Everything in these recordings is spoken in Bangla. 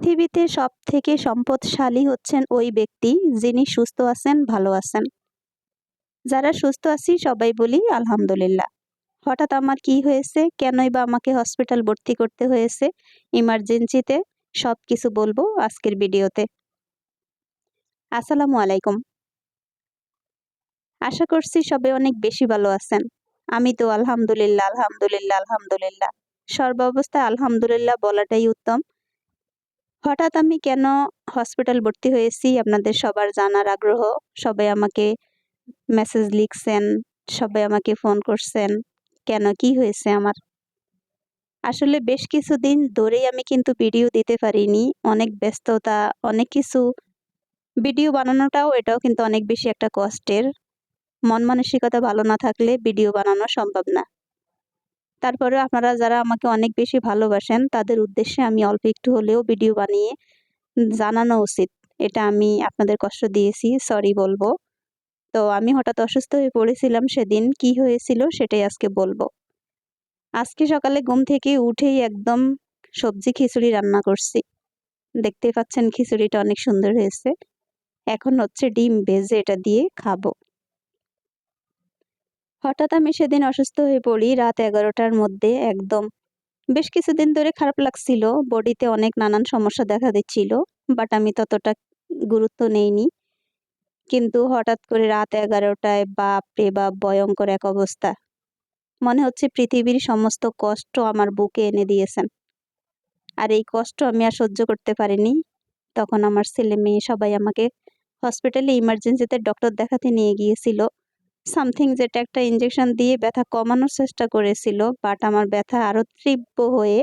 পৃথিবীতে সব থেকে সম্পদশালী হচ্ছেন ওই ব্যক্তি যিনি সুস্থ আছেন, ভালো আছেন। যারা সুস্থ আছি সবাই বলি, আলহামদুলিল্লাহ। হঠাৎ আমার কি হয়েছে? কেনই বা আমাকে হসপিটাল ভর্তি করতে হয়েছে? ইমার্জেন্সিতে? সব কিছু বলব আজকের ভিডিওতে। আসসালামু আলাইকুম। আশা করছি সবাই অনেক বেশি ভালো আছেন। আমি তো আলহামদুলিল্লাহ আলহামদুলিল্লাহ আলহামদুলিল্লাহ। সর্বাবস্থায় আলহামদুলিল্লাহ বলাটাই উত্তম। হঠাৎ আমি কেন হসপিটাল ভর্তি হয়েছি? আপনাদের সবার জানার আগ্রহ। সবাই আমাকে মেসেজ লিখছেন, সবাই আমাকে ফোন করছেন, কেন, কি হয়েছে আমার? আসলে বেশ কিছুদিন ধরেই আমি কিন্তু ভিডিও দিতে পারিনি। অনেক ব্যস্ততা, অনেক কিছু। ভিডিও বানানোটাও এটাও কিন্তু অনেক বেশি একটা কষ্টের। মন মানসিকতা ভালো না থাকলে ভিডিও বানানো সম্ভব না। তারপরে আপনারা যারা আমাকে অনেক বেশি ভালোবাসেন, তাদের উদ্দেশ্যে আমি অল্প একটু হলেও ভিডিও বানিয়ে জানানো উচিত। এটা আমি আপনাদের কষ্ট দিয়েছি, সরি বলব। তো আমি হঠাৎ অসুস্থ হয়ে পড়েছিলাম সেদিন, কি হয়েছিল সেটাই আজকে বলব। আজকে সকালে ঘুম থেকে উঠেই একদম সবজি খিচুড়ি রান্না করছি। দেখতেই পাচ্ছেন খিচুড়িটা অনেক সুন্দর হয়েছে। এখন হচ্ছে ডিম ভেজে এটা দিয়ে খাব। হঠাৎ আমি সেদিন অসুস্থ হয়ে পড়ি রাত এগারোটার মধ্যে একদম। বেশ কিছুদিন ধরে খারাপ লাগছিল, বডিতে অনেক নানান সমস্যা দেখা দিচ্ছিল বাট আমি ততটা গুরুত্ব নেইনি। কিন্তু হঠাৎ করে রাত এগারোটায় বাপ রে বাপ, ভয়ঙ্কর এক অবস্থা। মনে হচ্ছে পৃথিবীর সমস্ত কষ্ট আমার বুকে এনে দিয়েছেন। আর এই কষ্ট আমি আর সহ্য করতে পারিনি। তখন আমার ছেলে মেয়ে সবাই আমাকে হসপিটালে ইমার্জেন্সিতে ডক্টর দেখাতে নিয়ে গিয়েছিল। সামথিং যেটা একটা ইঞ্জেকশন দিয়ে ব্যথা কমানোর চেষ্টা করেছিল বাট আমার ব্যথা আরও তীব্র হয়ে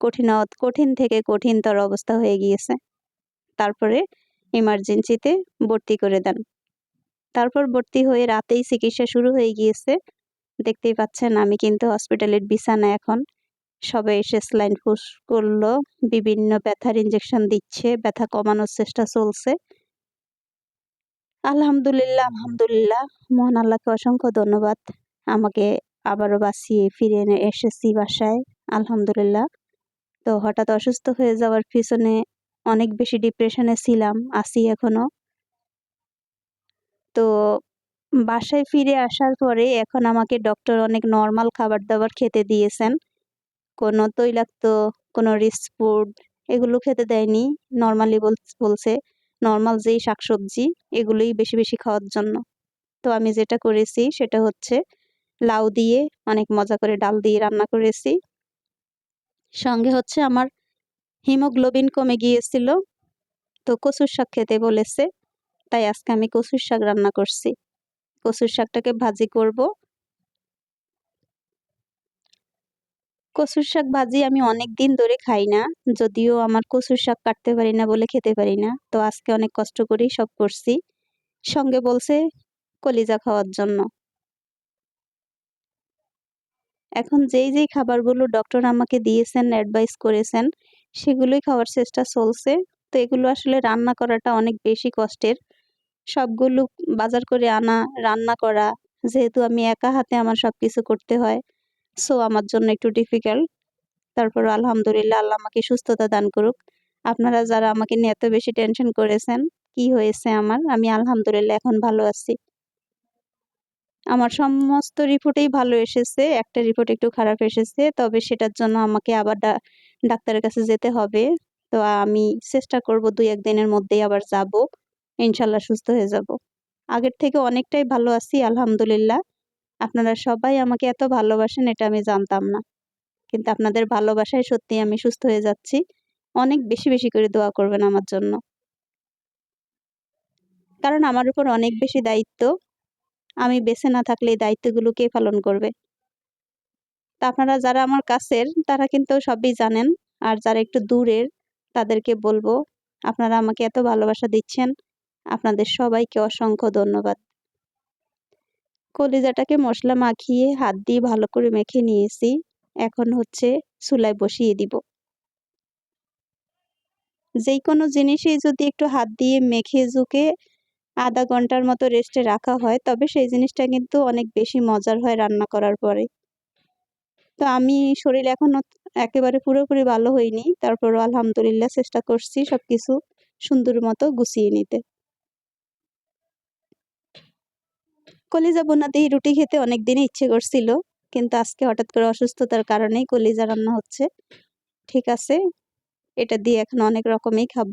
কঠিন কঠিন থেকে কঠিনতর অবস্থা হয়ে গিয়েছে। তারপরে ইমার্জেন্সিতে ভর্তি করে দেন। তারপর ভর্তি হয়ে রাতেই চিকিৎসা শুরু হয়ে গিয়েছে। দেখতেই পাচ্ছেন, আমি কিন্তু হসপিটালের বিছানা এখন। সবাই এসে স্লাইন ফুস করল, বিভিন্ন ব্যথার ইঞ্জেকশন দিচ্ছে, ব্যথা কমানোর চেষ্টা চলছে। আলহামদুলিল্লাহ আলহামদুলিল্লাহ। মহান আল্লাহকে অসংখ্য ধন্যবাদ। আমাকে আবারও বাঁচিয়ে ফিরে এনে এসেছি বাসায়, আলহামদুলিল্লাহ। তো হঠাৎ অসুস্থ হয়ে যাওয়ার পিছনে অনেক বেশি ডিপ্রেশনে ছিলাম আসি এখনও। তো বাসায় ফিরে আসার পরে এখন আমাকে ডক্টর অনেক নর্মাল খাবার দাবার খেতে দিয়েছেন। কোনো তৈলাক্ত, কোনো রিস্ক ফুড এগুলো খেতে দেয়নি, নর্মালি বলছে। নর্মাল যেই শাকসবজি, এগুলোই বেশি বেশি খাওয়ার জন্য। তো আমি যেটা করেছি সেটা হচ্ছে লাউ দিয়ে অনেক মজা করে ডাল দিয়ে রান্না করেছি। সঙ্গে হচ্ছে আমার হিমোগ্লোবিন কমে গিয়েছিল, তো কচুর শাক খেতে বলেছে, তাই আজকে আমি কচুর শাক রান্না করছি। কচুর শাকটাকে ভাজি করব কচুর শাক ভাজি আমি অনেক দিন ধরে খাই না, যদিও আমার কচুর শাক কাটতে পারি না বলে খেতে পারি না। তো আজকে অনেক কষ্ট করেই সব করছি। সঙ্গে বলছে কলিজা খাওয়ার জন্য। এখন যেই যেই খাবারগুলো ডক্টর আমাকে দিয়েছেন অ্যাডভাইস করেছেন, সেগুলোই খাওয়ার চেষ্টা চলছে। তো এগুলো আসলে রান্না করাটা অনেক বেশি কষ্টের। সবগুলো বাজার করে আনা, রান্না করা, যেহেতু আমি একা হাতে আমার সব কিছু করতে হয়। সো আমার জন্য একটু ডিফিকাল্ট তারপর আলহামদুলিল্লাহ আল্লাহ আমাকে সুস্থতা দান করুক। আপনারা যারা আমাকে নিয়ে এত বেশি টেনশন করেছেন, কি হয়েছে আমার? আমি আলহামদুলিল্লাহ এখন ভালো আছি। আমার সমস্ত রিপোর্টেই ভালো এসেছে, একটা রিপোর্ট একটু খারাপ এসেছে, তবে সেটার জন্য আমাকে আবার ডাক্তারের কাছে যেতে হবে। তো আমি চেষ্টা করব দুই একদিনের মধ্যেই আবার যাব। ইনশাল্লাহ সুস্থ হয়ে যাব। আগের থেকে অনেকটাই ভালো আছি, আলহামদুলিল্লাহ। আপনারা সবাই আমাকে এত ভালোবাসেন, এটা আমি জানতাম না। কিন্তু আপনাদের ভালোবাসায় সত্যি আমি সুস্থ হয়ে যাচ্ছি। অনেক বেশি বেশি করে দোয়া করবেন আমার জন্য। কারণ আমার উপর অনেক বেশি দায়িত্ব। আমি বেছে না থাকলে এই দায়িত্বগুলো কে পালন করবে? তা আপনারা যারা আমার কাছের, তারা কিন্তু সবই জানেন। আর যারা একটু দূরের, তাদেরকে বলব, আপনারা আমাকে এত ভালোবাসা দিচ্ছেন। আপনাদের সবাইকে অসংখ্য ধন্যবাদ। কলিজাটাকে মশলা মাখিয়ে হাত দিয়ে ভালো করে মেখে নিয়েছি। এখন হচ্ছে চুলায় বসিয়ে দিব। যেই কোনো জিনিসই যদি একটু হাত দিয়ে মেখে ঝুঁকে আধা ঘণ্টার মতো রেস্টে রাখা হয়, তবে সেই জিনিসটা কিন্তু অনেক বেশি মজার হয় রান্না করার পরে। তো আমি শরীর এখনও একেবারে পুরোপুরি ভালো হইনি তারপরও আলহামদুলিল্লাহ চেষ্টা করছি সব কিছু সুন্দর মতো গুছিয়ে নিতে। কলিজা বোনা দিয়ে রুটি খেতে অনেক দিনই ইচ্ছে করছিল, কিন্তু আজকে হঠাৎ করে অসুস্থতার কারণেই কলিজা রান্না হচ্ছে। ঠিক আছে, এটা দিয়ে এখন অনেক রকমই খাব।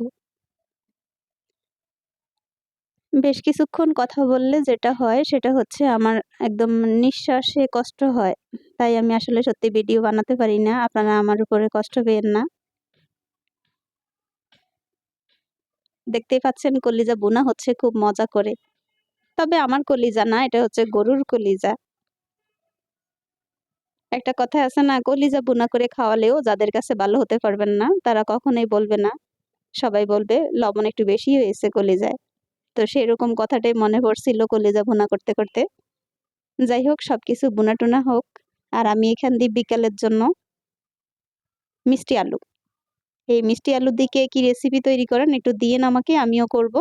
বেশ কিছুক্ষণ কথা বললে যেটা হয়, সেটা হচ্ছে আমার একদম নিঃশ্বাসে কষ্ট হয়। তাই আমি আসলে সত্যি ভিডিও বানাতে পারি না, আপনারা আমার উপরে কষ্ট পেয়েন না। দেখতেই পাচ্ছেন, কলিজা বোনা হচ্ছে, খুব মজা করে। তবে আমার কলিজা না, এটা হচ্ছে গরুর কলিজা। একটা কথা আছে না, কলিজা বোনা করে খাওয়ালেও যাদের কাছে ভালো হতে পারবেন না, তারা কখনোই বলবে না। সবাই বলবে, লবণ একটু বেশি হয়েছে কলিজায়। তো সেরকম কথাটাই মনে পড়ছিল কলিজা ভুনা করতে করতে। যাই হোক সব কিছু বোনা টুনা হোক, আর আমি এখান দিয়ে বিকালের জন্য মিষ্টি আলু। এই মিষ্টি আলু দিকে কি রেসিপি তৈরি করেন একটু দিয়েন আমাকে, আমিও করব।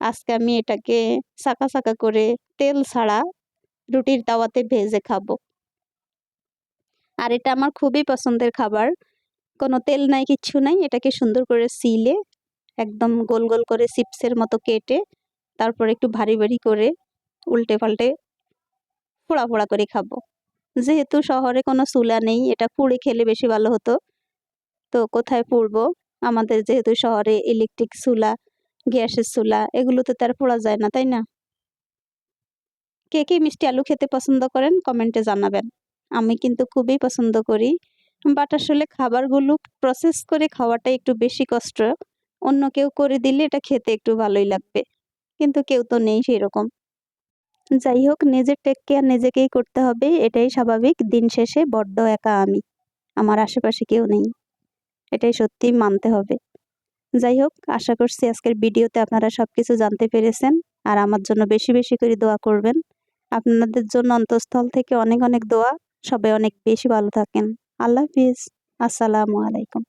আজকে আমি এটাকে সাকা সাকা করে তেল ছাড়া রুটির তাওয়াতে ভেজে খাব। আর এটা আমার খুবই পছন্দের খাবার। কোনো তেল নাই, কিচ্ছু নাই। এটাকে সুন্দর করে সিলে, একদম গোল গোল করে চিপসের মতো কেটে, তারপর একটু ভারী ভারী করে উল্টে পাল্টে ফোড়া ফোড়া করে খাব। যেহেতু শহরে কোনো চুলা নেই, এটা পুড়ে খেলে বেশি ভালো হতো। তো কোথায় পুড়বো? আমাদের যেহেতু শহরে ইলেকট্রিক চুলা গ্যাসের চুলা এগুলোতে তার পোড়া যায় না, তাই না? কে কে মিষ্টি আলু খেতে পছন্দ করেন কমেন্টে জানাবেন। আমি কিন্তু খুবই পছন্দ করি, বাট আসলে খাবারগুলো প্রসেস করে খাওয়াটা একটু বেশি কষ্ট। অন্য কেউ করে দিলে এটা খেতে একটু ভালোই লাগবে, কিন্তু কেউ তো নেই সেরকম। যাই হোক, নিজের টেক কেয়ার নিজেকেই করতে হবে, এটাই স্বাভাবিক, দিন শেষে বড্ড একা আমি, আমার আশেপাশে কেউ নেই। এটাই সত্যি মানতে হবে। যাই হোক, আশা করছি আজকের ভিডিওতে আপনারা সব কিছু জানতে পেরেছেন। আর আমার জন্য বেশি বেশি করে দোয়া করবেন। আপনাদের জন্য অন্তঃস্থল থেকে অনেক অনেক দোয়া। সবাই অনেক বেশি ভালো থাকেন। আল্লাহ হাফিজ। আসসালামু আলাইকুম।